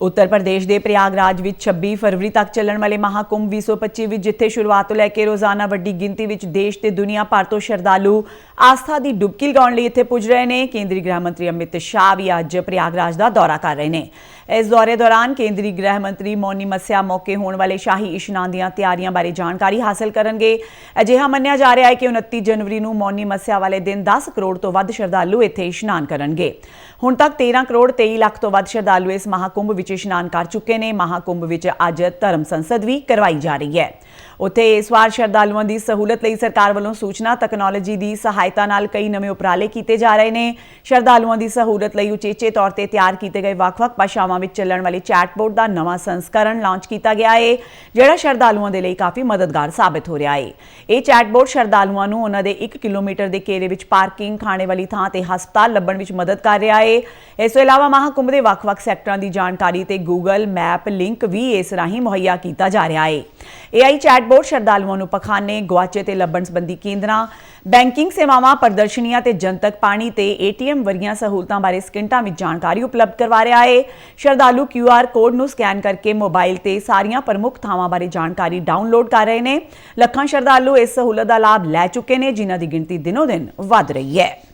ਉੱਤਰ ਪ੍ਰਦੇਸ਼ ਦੇ ਪ੍ਰਯਾਗਰਾਜ ਵਿੱਚ 26 ਫਰਵਰੀ ਤੱਕ ਚੱਲਣ ਵਾਲੇ ਮਹਾਕੁੰਭ 2025 ਵਿੱਚ, ਜਿੱਥੇ ਸ਼ੁਰੂਆਤ ਤੋਂ ਲੈ ਕੇ ਰੋਜ਼ਾਨਾ ਵੱਡੀ ਗਿਣਤੀ ਵਿੱਚ ਦੇਸ਼ ਤੇ ਦੁਨੀਆ ਭਰ ਤੋਂ ਸ਼ਰਧਾਲੂ ਆਸਥਾ ਦੀ ਡੁਬਕੀ ਲਗਾਉਣ ਲਈ ਇੱਥੇ ਪੁੱਜ ਰਹੇ ਨੇ। ਕੇਂਦਰੀ ਗ੍ਰਹਿ ਮੰਤਰੀ ਅਮਿਤ ਸ਼ਾਹ ਵੀ ਅੱਜ ਪ੍ਰਯਾਗਰਾਜ ਦਾ ਦੌਰਾ ਕਰ ਰਹੇ ਨੇ। ਇਸ ਦੌਰੇ ਦੌਰਾਨ ਕੇਂਦਰੀ ਗ੍ਰਹਿ ਮੰਤਰੀ ਮੌਨੀ ਮਸਿਆ ਮੌਕੇ ਹੋਣ ਵਾਲੇ ਸ਼ਾਹੀ ਇਸ਼ਨਾਨ ਦੀਆਂ ਤਿਆਰੀਆਂ ਬਾਰੇ ਜਾਣਕਾਰੀ ਹਾਸਲ ਕਰਨਗੇ। ਅਜਿਹਾ ਮੰਨਿਆ ਜਾ ਰਿਹਾ ਹੈ ਕਿ 29 ਜਨਵਰੀ ਨੂੰ ਮੌਨੀ ਮਸਿਆ ਵਾਲੇ ਦਿਨ 10 ਕਰੋੜ ਤੋਂ ਵੱਧ ਸ਼ਰਧਾਲੂ ਇੱਥੇ ਇਸ਼ਨਾਨ ਕਰਨਗੇ। ਹੁਣ ਤੱਕ 13 ਕਰੋੜ 23 ਲੱਖ ਤੋਂ ਵੱਧ ਸ਼ਰਧਾਲੂ ਇਸ ਮਹਾਕੁੰਭ ਵਿੱਚ ਇਸ਼ਨਾਨ ਕਰ ਚੁੱਕੇ ਨੇ। ਮਹਾਕੁੰਭ ਵਿੱਚ ਅੱਜ ਧਰਮ ਸੰਸਦ ਵੀ ਕਰਵਾਈ ਜਾ ਰਹੀ ਹੈ। ਉੱਥੇ ਇਸ ਵਾਰ ਸ਼ਰਧਾਲੂਆਂ ਦੀ ਸਹੂਲਤ ਲਈ ਸਰਕਾਰ ਵੱਲੋਂ ਸੂਚਨਾ ਤਕਨਾਲੋਜੀ ਦੀ ਸਹਾਇਤਾ ਨਾਲ ਕਈ ਨਵੇਂ ਉਪਰਾਲੇ ਕੀਤੇ ਜਾ ਰਹੇ ਨੇ। ਸ਼ਰਧਾਲੂਆਂ ਦੀ ਸਹੂਲਤ ਲਈ ਉਚੇਚੇ ਤੌਰ ਤੇ ਤਿਆਰ ਕੀਤੇ ਗਏ ਵੱਖ-ਵੱਖ ਭਾਸ਼ਾਵਾਂ ਵਿੱਚ ਚੱਲਣ ਵਾਲੇ ਚੈਟਬੋਟ ਦਾ ਨਵਾਂ ਸੰਸਕਰਨ ਲਾਂਚ ਕੀਤਾ ਗਿਆ ਹੈ ਜਿਹੜਾ ਸ਼ਰਧਾਲੂਆਂ ਦੇ ਲਈ ਕਾਫੀ ਮਦਦਗਾਰ ਸਾਬਿਤ ਹੋ ਰਿਹਾ ਹੈ ਇਹ ਚੈਟਬੋਟ ਸ਼ਰਧਾਲੂਆਂ ਨੂੰ ਉਹਨਾਂ ਦੇ 1 ਕਿਲੋਮੀਟਰ ਦੇ ਘੇਰੇ ਵਿੱਚ ਪਾਰਕਿੰਗ ਖਾਣੇ ਵਾਲੀ ਥਾਂ ਤੇ ਹਸਪਤਾਲ ਲੱਭਣ ਵਿੱਚ ਮਦਦ ਕਰ ਰਿਹਾ ਹੈ ਇਸ ਤੋਂ ਇਲਾਵਾ ਮਹਾਕੁੰਭ ਦੇ ਵੱਖ-ਵੱਖ ਸੈਕਟਰਾਂ ਦੀ ਜਾਣਕਾਰੀ ਤੇ ਗੂਗਲ ਮੈਪ ਲਿੰਕ ਵੀ ਇਸ ਰਾਹੀਂ ਮੁਹੱਈਆ ਕੀਤਾ ਜਾ ਰਿਹਾ ਹੈ AI ਚੈਟਬੋਟ ਸ਼ਰਧਾਲੂਆਂ ਨੂੰ ਪਖਾਨੇ ਗਵਾਚੇ ਤੇ ਲੱਭਣ ਸੰਬੰਧੀ ਕੇਂਦਰਾਂ ਬੈਂਕਿੰਗ ਸੇਵਾਵਾਂ, ਪ੍ਰਦਰਸ਼ਨੀਆਂ ਤੇ ਜਨਤਕ ਪਾਣੀ ਤੇ ATM ਵਰਗੀਆਂ ਸਹੂਲਤਾਂ ਬਾਰੇ ਸਕਿੰਟਾਂ ਵਿੱਚ ਜਾਣਕਾਰੀ ਉਪਲਬਧ ਕਰਵਾ ਰਿਹਾ ਹੈ। ਸ਼ਰਧਾਲੂ QR ਕੋਡ ਨੂੰ ਸਕੈਨ ਕਰਕੇ ਮੋਬਾਈਲ ਤੇ ਸਾਰੀਆਂ ਪ੍ਰਮੁੱਖ ਥਾਵਾਂ ਬਾਰੇ ਜਾਣਕਾਰੀ ਡਾਊਨਲੋਡ ਕਰ ਰਹੇ ਨੇ। ਲੱਖਾਂ ਸ਼ਰਧਾਲੂ ਇਸ ਸਹੂਲਤ ਦਾ ਲਾਭ ਲੈ ਚੁੱਕੇ ਨੇ, ਜਿਨ੍ਹਾਂ ਦੀ ਗਿਣਤੀ ਦਿਨੋ ਦਿਨ ਵਧ ਰਹੀ ਹੈ।